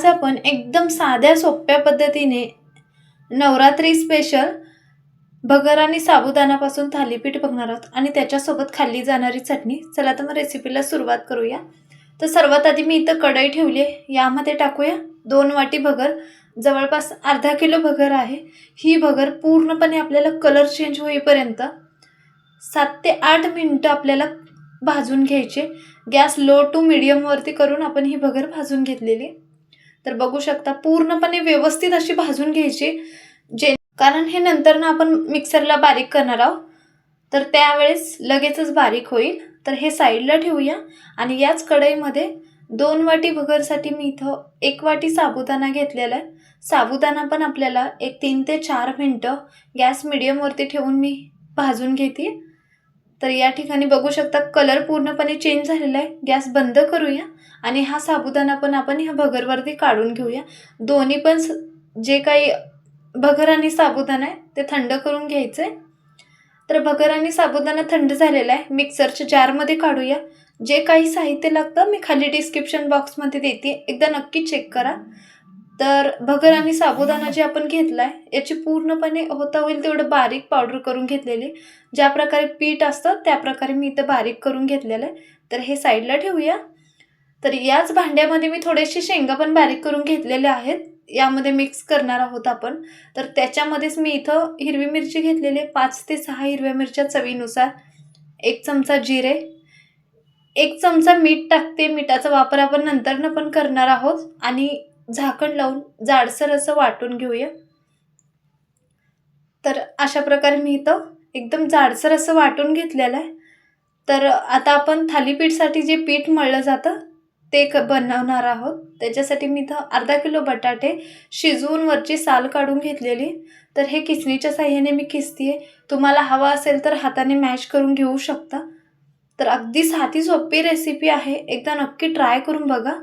आज आपण एकदम साध्या सोप्या पद्धतीने नवरात्री स्पेशल भगर आणि साबुदाणापासून थालीपीठ बघणार आहोत आणि त्याच्यासोबत खाल्ली जाणारी चटणी. चला तर मग रेसिपीला सुरुवात करूया. तर सर्वात आधी मी इथं कढई ठेवली आहे. यामध्ये टाकूया दोन वाटी भगर. जवळपास अर्धा किलो भगर आहे. ही भगर पूर्णपणे आपल्याला कलर चेंज होईपर्यंत सात ते आठ मिनटं आपल्याला भाजून घ्यायचे गॅस लो टू मिडियमवरती करून आपण ही भगर भाजून घेतलेली तर बघू शकता पूर्णपणे व्यवस्थित अशी भाजून घ्यायची जे कारण हे नंतर ना आपण मिक्सरला बारीक करणार आहोत. तर त्यावेळेस लगेचच बारीक होईल. तर हे साईडला ठेवूया आणि याच कढईमध्ये दोन वाटी भगरसाठी मी इथं एक वाटी साबुदाणा घेतलेला आहे. साबुदाणा पण आपल्याला एक तीन ते चार मिनटं गॅस मिडियमवरती ठेवून मी भाजून घेते. तर या ठिकाणी बघू शकता कलर पूर्णपणे चेंज झालेला आहे. गॅस बंद करूया. आणि हा साबुदाणा पण आपण ह्या भगरवरती काढून घेऊया. दोन्ही पण स- जे काही भगर आणि साबुदाणा आहे ते थंड करून घ्यायचं आहे तर भगर आणि साबुदाणा थंड झालेला आहे. मिक्सरच्या जारमध्ये काढूया. जे काही साहित्य लागतं मी खाली डिस्क्रिप्शन बॉक्समध्ये देते. एकदा नक्की चेक करा. तर भगर आणि साबुदाणा जे आपण घेतला आहे याची पूर्णपणे होता होईल तेवढं बारीक पावडर करून घेतलेली. ज्या प्रकारे पीठ असतं त्याप्रकारे मी इथं बारीक करून घेतलेलं आहे. तर हे साईडला ठेवूया. तर याच भांड्यामध्ये मी थोडेसे शेंगा पण बारीक करून घेतलेले आहेत. यामध्ये मिक्स करणार आहोत आपण. तर त्याच्यामध्येच मी इथं हिरवी मिरची घेतलेली आहे. पाच ते सहा हिरव्या मिरच्या चवीनुसार. एक चमचा जिरे. एक चमचा मीठ टाकते. मिठाचा वापर आपण नंतरनं पण करणार आहोत. आणि झाकण लावून जाडसर असं वाटून घेऊया. तर अशा प्रकारे मी इथं एकदम जाडसर असं वाटून घेतलेलं आहे. तर आता आपण थालीपीठसाठी जे पीठ मळलं जातं ते क बनवणार आहोत. त्याच्यासाठी मी इथं अर्धा किलो बटाटे शिजवून वरची साल काढून घेतलेली. तर हे किसणीच्या साह्याने मी किसते तुम्हाला हवा असेल तर हाताने मॅश करून घेऊ शकता. तर अगदी साधी सोपी रेसिपी आहे. एकदा नक्की ट्राय करून बघा.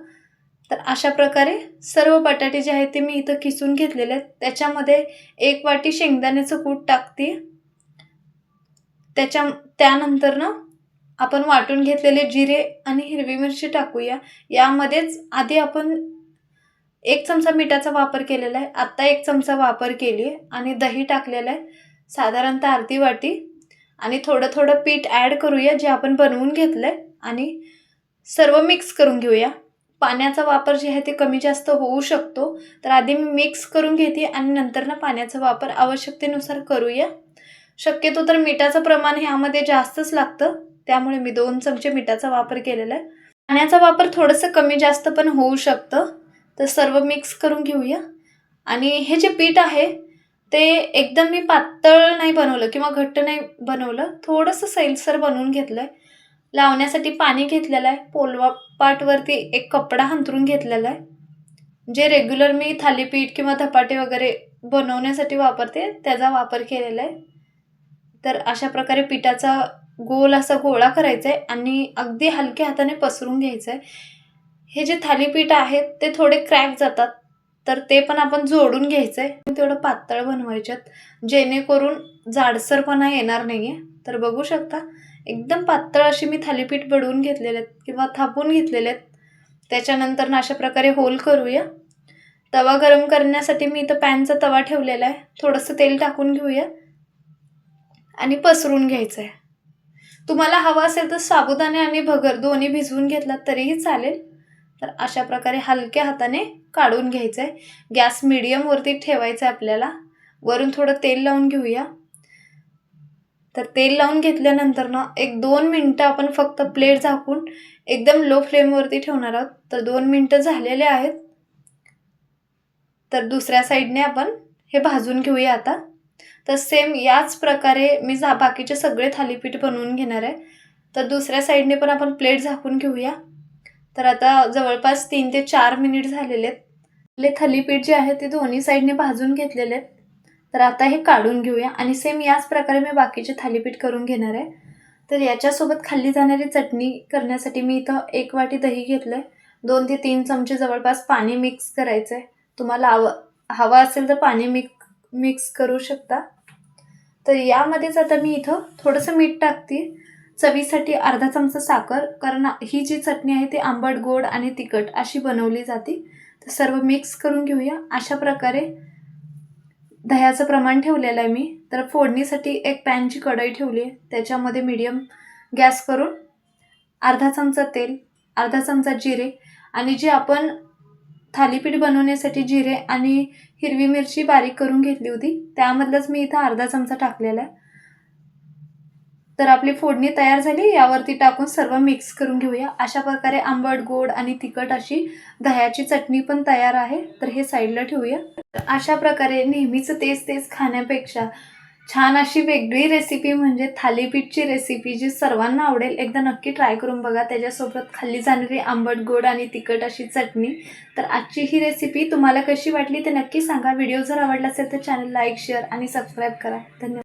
तर अशा प्रकारे सर्व बटाटे जे आहेत ते मी इथं किसून घेतलेले आहेत. त्याच्यामध्ये एक वाटी शेंगदाण्याचं कूट टाकते. त्याच्या त्यानंतर ना आपण वाटून घेतलेले जिरे आणि हिरवी मिरची टाकूया. यामध्येच आधी आपण एक चमचा मिठाचा वापर केलेला आहे. आत्ता एक चमचा वापर केली आहे आणि दही टाकलेलं आहे. साधारणतः अर्धी वाटी. आणि थोडं थोडं पीठ ॲड करूया जे आपण बनवून घेतलं आहे आणि सर्व मिक्स करून घेऊया. पाण्याचा वापर जे आहे ते कमी जास्त होऊ शकतो. तर आधी मी मिक्स करून घेते आणि नंतर ना पाण्याचा वापर आवश्यकतेनुसार करूया. शक्यतो तर मिठाचं प्रमाण ह्यामध्ये जास्तच लागतं. त्यामुळे मी दोन चमचे मिठाचा वापर केलेला आहे. पाण्याचा वापर थोडंसं कमी जास्त पण होऊ शकतं. तर सर्व मिक्स करून घेऊया. आणि हे जे पीठ आहे ते एकदम मी पातळ नाही बनवलं किंवा घट्ट नाही बनवलं. थोडंसं सैलसर बनवून घेतलं आहे लावण्यासाठी पाणी घेतलेलं आहे. पोलवा पाटवरती एक कपडा हंतरून घेतलेला आहे. जे रेग्युलर मी थालीपीठ किंवा धपाटे वगैरे बनवण्यासाठी वापरते त्याचा वापर केलेला आहे. तर अशा प्रकारे पिठाचा गोल असा गोळा करायचा आहे आणि अगदी हलक्या हाताने पसरून घ्यायचं आहे हे जे थालीपीठ आहेत ते थोडे क्रॅक जातात तर ते पण आपण जोडून घ्यायचं आहे तेवढं पातळ बनवायच्यात जेणेकरून जाडसरपणा येणार नाही आहे तर बघू शकता एकदम पातळ अशी मी थालीपीठ बडवून घेतलेले आहेत किंवा थापून घेतलेले आहेत त्याच्यानंतर ना अशा प्रकारे होल करूया. तवा गरम करण्यासाठी मी इथं पॅनचा तवा ठेवलेला आहे थोडंसं तेल टाकून घेऊया. आणि पसरून घ्यायचं आहे तुम्हाला हवं असेल तर साबुदाणे आणि भगर दोन्ही भिजवून घेतलात तरीही चालेल. तर अशा प्रकारे हलक्या हाताने काढून घ्यायचं आहे गॅस मिडियमवरती ठेवायचं आहे आपल्याला. वरून थोडं तेल लावून घेऊया. तर तेल लावून घेतल्यानंतर ना एक दोन मिनटं आपण फक्त प्लेट झाकून एकदम लो फ्लेमवरती ठेवणार आहोत. तर दोन मिनटं झालेले आहेत. तर दुसऱ्या साईडने आपण हे भाजून घेऊया आता. तर सेम याच प्रकारे मी झा बाकीचे सगळे थालीपीठ बनवून घेणार आहे. तर दुसऱ्या साईडने पण आपण प्लेट झाकून घेऊया. तर आता जवळपास तीन ते चार मिनिट झालेले आहेत. आपले थालीपीठ जे आहे ते दोन्ही साईडने भाजून घेतलेले आहेत. तर आता हे काढून घेऊया. आणि सेम याच प्रकारे मी बाकीचे थालीपीठ करून घेणार आहे. तर याच्यासोबत खाल्ली जाणारी चटणी करण्यासाठी मी इथं एक वाटी दही घेतलं आहे दोन ते तीन चमचे जवळपास पाणी मिक्स करायचं आहे तुम्हाला आव हवा असेल तर पाणी मिक्स मिक्स करू शकता. तर यामध्येच आता मी इथं थोडंसं मीठ टाकते. चवीसाठी अर्धा चमचा साखर कारण ही जी चटणी आहे ती आंबट गोड आणि तिखट अशी बनवली जाते. तर सर्व मिक्स करून घेऊया. अशा प्रकारे दह्याचं प्रमाण ठेवलेलं आहे मी. तर फोडणीसाठी एक पॅनची कढई ठेवली आहे. त्याच्यामध्ये मीडियम गॅस करून अर्धा चमचा तेल अर्धा चमचा जिरे आणि जे आपण थालीपीठ बनवण्यासाठी जिरे आणि हिरवी मिरची बारीक करून घेतली होती. त्यामधलंच मी इथं अर्धा चमचा टाकलेला आहे. तर आपली फोडणी तयार झाली. यावरती टाकून सर्व मिक्स करून घेऊया. अशा प्रकारे आंबट गोड आणि तिखट अशी दह्याची चटणी पण तयार आहे. तर हे साईडला ठेवूया. अशा प्रकारे नेहमीच तेच तेच खाण्यापेक्षा छान अशी वेगळी रेसिपी म्हणजे थालीपीठची रेसिपी जी सर्वांना आवडेल एकदा नक्की ट्राय करून बघा. त्याच्यासोबत खाल्ली जाणारी आंबट गोड आणि तिखट अशी चटणी. तर आजची ही रेसिपी तुम्हाला कशी वाटली ते नक्की सांगा. व्हिडिओ जर आवडला असेल तर चॅनल लाईक शेअर आणि सबस्क्राईब करा. धन्यवाद.